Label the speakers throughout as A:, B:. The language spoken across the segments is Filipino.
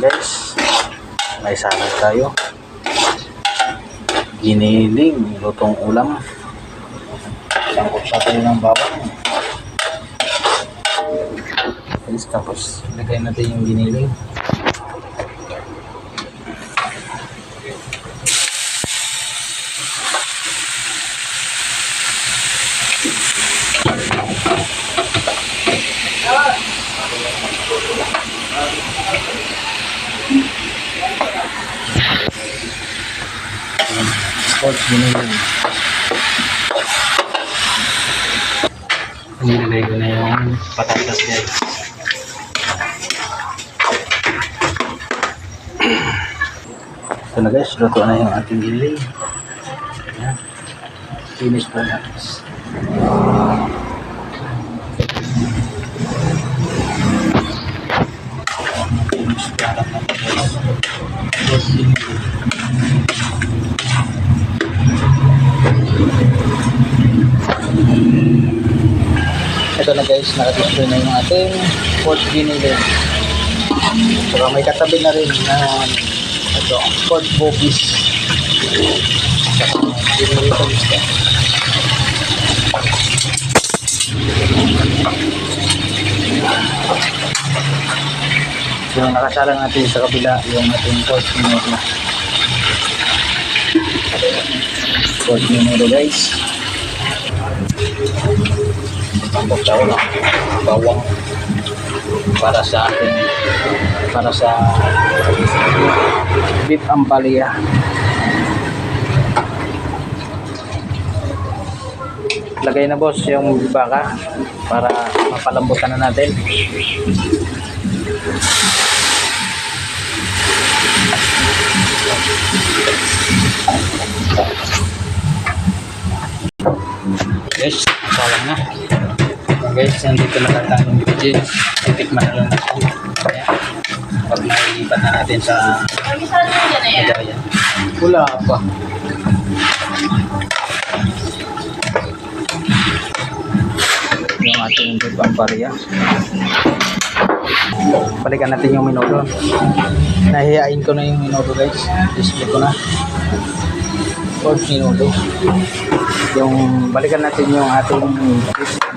A: guys. May salad tayo. Giniling, lutong ulam. Sangkot sa tayo ng bawang. Guys, tapos lagay natin yung giniling. Sports giniling. Nilagay ko na yung patatas guys. Ito na guys, luto na yung ating giniling. Ayan. Finish po na. Finish po na. Ito na guys, nakadisplay na yung ating pork giniling. Saka may katabi na rin na ito, pork bopis. Saka giniling sa lista. Yung nakasalang natin sa kabila, yung ating pork giniling. Pork giniling guys. Tambok daw ng bawang para sa ating para sa beef ampalaya. Lagay na boss yung baka para mapalambutan na natin. Guys, salang na. Guys, nandito na lang tayo ng video. Titikman na lang natin. Kaya, pag nailipat na natin sa Lagayan. Wala pa. Yung ating beef ampalaya. Balikan natin yung minuto. Nahihain ko na yung minuto guys. Display ko na. 4 minuto. Yung balikan natin yung ating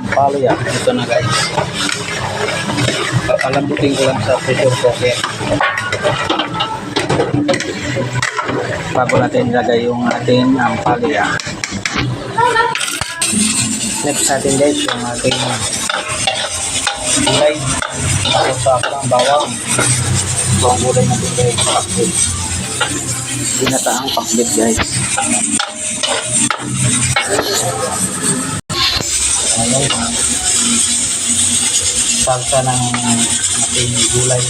A: ampalaya. Ito na guys. Papalambutin ko lang sa pressure cooker. Bago natin ilagay yung ating ampalaya. Next natin guys yung ating gulay. Tapos sa ang bawang. Ito ang gulay natin guys. Pakbit. Ginataang pakbit guys. Ayan. Salsa ng ating gulay.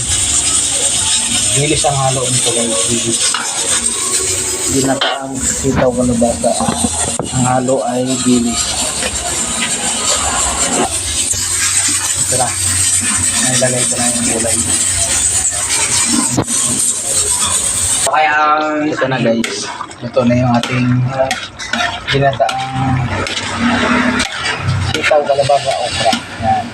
A: Bilis ang halo nito guys. Bilis. Ginataang sitaw kalabasa. Ang halo ay bilis. Ito na. Nailagay ko na yung gulay.
B: Kaya,
A: Ito na guys. Ito na yung ating ginataang sitaw kalabasa okra. Yan.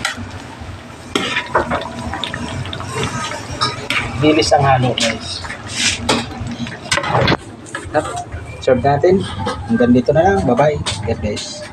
A: Bilis ang halo guys. Serve natin. Hanggang dito na lang. Bye-bye. God bless.